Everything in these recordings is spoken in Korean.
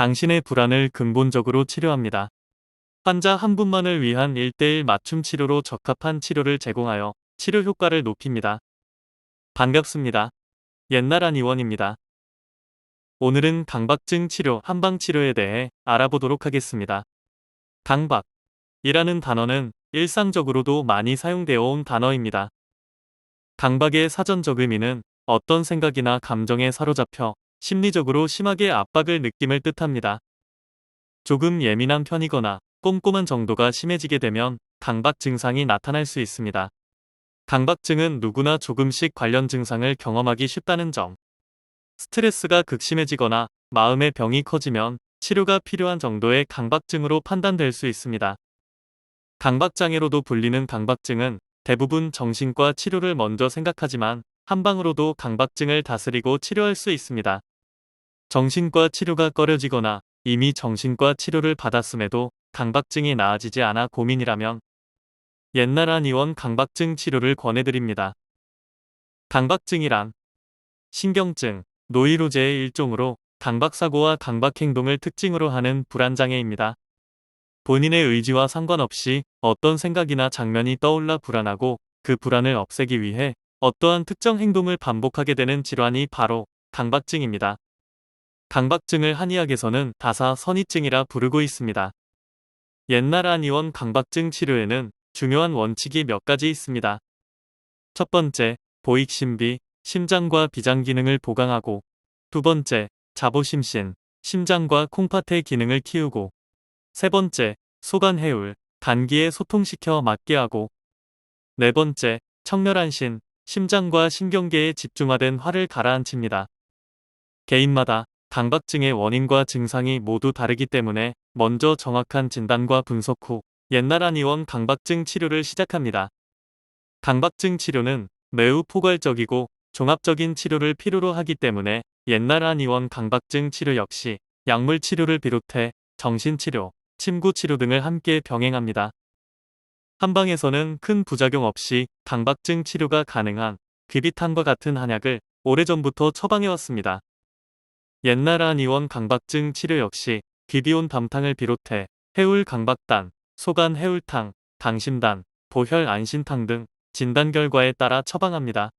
당신의 불안을 근본적으로 치료합니다. 환자 한 분만을 위한 1대1 맞춤 치료로 적합한 치료를 제공하여 치료 효과를 높입니다. 반갑습니다. 옛날 한 의원입니다. 오늘은 강박증 치료, 한방 치료에 대해 알아보도록 하겠습니다. 강박 이라는 단어는 일상적으로도 많이 사용되어 온 단어입니다. 강박의 사전적 의미는 어떤 생각이나 감정에 사로잡혀 심리적으로 심하게 압박을 느낌을 뜻합니다. 조금 예민한 편이거나 꼼꼼한 정도가 심해지게 되면 강박 증상이 나타날 수 있습니다. 강박증은 누구나 조금씩 관련 증상을 경험하기 쉽다는 점. 스트레스가 극심해지거나 마음의 병이 커지면 치료가 필요한 정도의 강박증으로 판단될 수 있습니다. 강박장애로도 불리는 강박증은 대부분 정신과 치료를 먼저 생각하지만 한방으로도 강박증을 다스리고 치료할 수 있습니다. 정신과 치료가 꺼려지거나 이미 정신과 치료를 받았음에도 강박증이 나아지지 않아 고민이라면 옛날 한 의원 강박증 치료를 권해드립니다. 강박증이란 신경증, 노이로제의 일종으로 강박사고와 강박행동을 특징으로 하는 불안장애입니다. 본인의 의지와 상관없이 어떤 생각이나 장면이 떠올라 불안하고 그 불안을 없애기 위해 어떠한 특정 행동을 반복하게 되는 질환이 바로 강박증입니다. 강박증을 한의학에서는 다사 선이증이라 부르고 있습니다. 옛날 한의원 강박증 치료에는 중요한 원칙이 몇 가지 있습니다. 첫 번째, 보익심비, 심장과 비장 기능을 보강하고 두 번째, 자보심신, 심장과 콩팥의 기능을 키우고 세 번째, 소관해울, 단기에 소통시켜 맞게 하고 네 번째, 청렬한신, 심장과 신경계에 집중화된 화를 가라앉힙니다. 개인마다 강박증의 원인과 증상이 모두 다르기 때문에 먼저 정확한 진단과 분석 후 옛날 한의원 강박증 치료를 시작합니다. 강박증 치료는 매우 포괄적이고 종합적인 치료를 필요로 하기 때문에 옛날 한의원 강박증 치료 역시 약물 치료를 비롯해 정신치료, 침구치료 등을 함께 병행합니다. 한방에서는 큰 부작용 없이 강박증 치료가 가능한 귀비탄과 같은 한약을 오래전부터 처방해왔습니다. 옛날 한의원 강박증 치료 역시 귀비온 담탕을 비롯해 해울 강박단, 소간 해울탕, 강심단, 보혈 안신탕 등 진단 결과에 따라 처방합니다.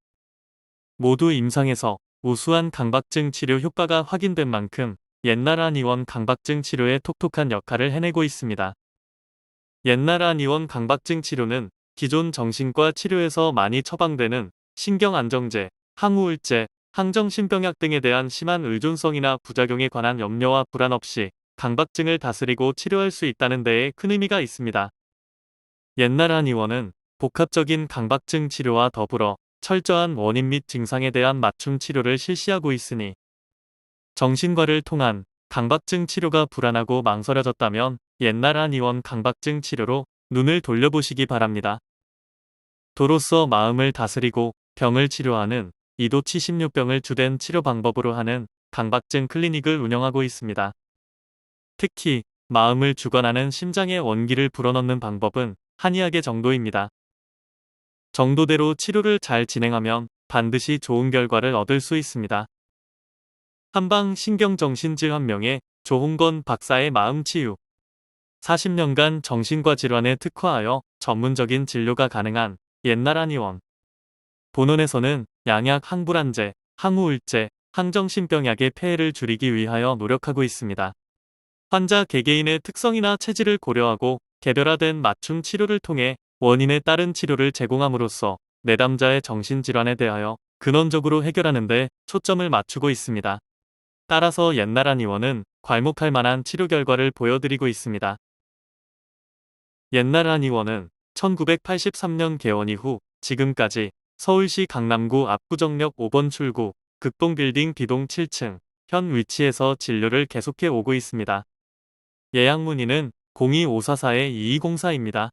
모두 임상에서 우수한 강박증 치료 효과가 확인된 만큼 옛날 한의원 강박증 치료에 톡톡한 역할을 해내고 있습니다. 옛날 한의원 강박증 치료는 기존 정신과 치료에서 많이 처방되는 신경안정제, 항우울제, 항정신병약 등에 대한 심한 의존성이나 부작용에 관한 염려와 불안 없이 강박증을 다스리고 치료할 수 있다는 데에 큰 의미가 있습니다. 옛날 한의원은 복합적인 강박증 치료와 더불어 철저한 원인 및 증상에 대한 맞춤 치료를 실시하고 있으니 정신과를 통한 강박증 치료가 불안하고 망설여졌다면 옛날 한의원 강박증 치료로 눈을 돌려보시기 바랍니다. 도로서 마음을 다스리고 병을 치료하는 이도 76병을 주된 치료 방법으로 하는 강박증 클리닉을 운영하고 있습니다. 특히 마음을 주관하는 심장의 원기를 불어넣는 방법은 한의학의 정도입니다. 정도대로 치료를 잘 진행하면 반드시 좋은 결과를 얻을 수 있습니다. 한방 신경정신질환명의 조홍건 박사의 마음치유 40년간 정신과 질환에 특화하여 전문적인 진료가 가능한 옛날 한의원 본원에서는 양약 항불안제, 항우울제, 항정신병약의 폐해를 줄이기 위하여 노력하고 있습니다. 환자 개개인의 특성이나 체질을 고려하고 개별화된 맞춤 치료를 통해 원인에 따른 치료를 제공함으로써 내담자의 정신질환에 대하여 근원적으로 해결하는 데 초점을 맞추고 있습니다. 따라서 옛날 한의원은 괄목할 만한 치료 결과를 보여드리고 있습니다. 옛날 한의원은 1983년 개원 이후 지금까지 서울시 강남구 압구정역 5번 출구 극동빌딩 B동 7층 현 위치에서 진료를 계속해 오고 있습니다. 예약 문의는 02544-2204입니다.